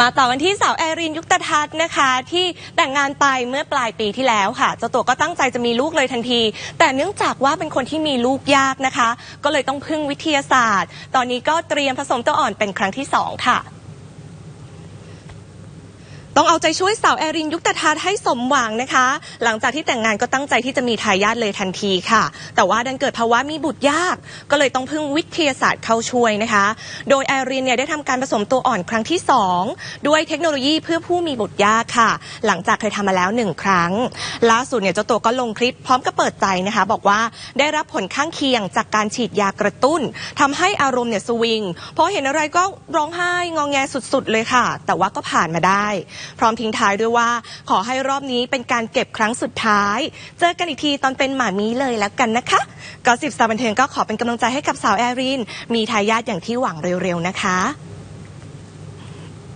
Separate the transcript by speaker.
Speaker 1: มาต่อกันที่สาวแอรินยุคตทัศน์นะคะ ที่แต่งงานไปเมื่อปลายปีที่แล้วค่ะเจ้าตัวก็ตั้งใจจะมีลูกเลยทันที แต่เนื่องจากว่าเป็นคนที่มีลูกยากนะคะ ก็เลยต้องพึ่งวิทยาศาสตร์ ตอนนี้ก็เตรียมผสมตัวอ่อนเป็นครั้งที่สองค่ะ ต้องเอาใจช่วยสาวแอรินยุคตทัศน์ให้สมหวังนะคะ หลังจากที่แต่งงานก็ตั้งใจที่จะมีทายาทเลยทันทีค่ะ แต่ว่าดันเกิดภาวะมีบุตรยาก ก็เลยต้องพึ่งวิทยาศาสตร์เข้าช่วยนะคะ โดยแอรินเนี่ยได้ทำการผสมตัวอ่อนครั้งที่ 2 ด้วยเทคโนโลยีเพื่อผู้มีบุตรยากค่ะ หลังจากเคยทำมาแล้วหนึ่งครั้ง ล่าสุดเนี่ยเจ้าตัวก็ลงคลิปพร้อมกับเปิดใจนะคะ บอกว่าได้รับผลข้างเคียงจากการฉีดยากระตุ้นทำให้อารมณ์เนี่ยสวิงเพราะเห็นอะไรก็ร้องไห้งองแงสุดๆเลยค่ะ แต่ว่าก็ผ่านมาได้พร้อมทิ้งท้ายด้วยว่า ขอให้รอบนี้เป็นการเก็บครั้งสุดท้าย เจอกันอีกทีตอนเป็นหมามีเลยแล้วกันนะคะก็สิบสาวบันเทิงก็ขอเป็นกำลังใจให้กับสาวแอรินมีทายาทอย่างที่หวังเร็วๆนะคะ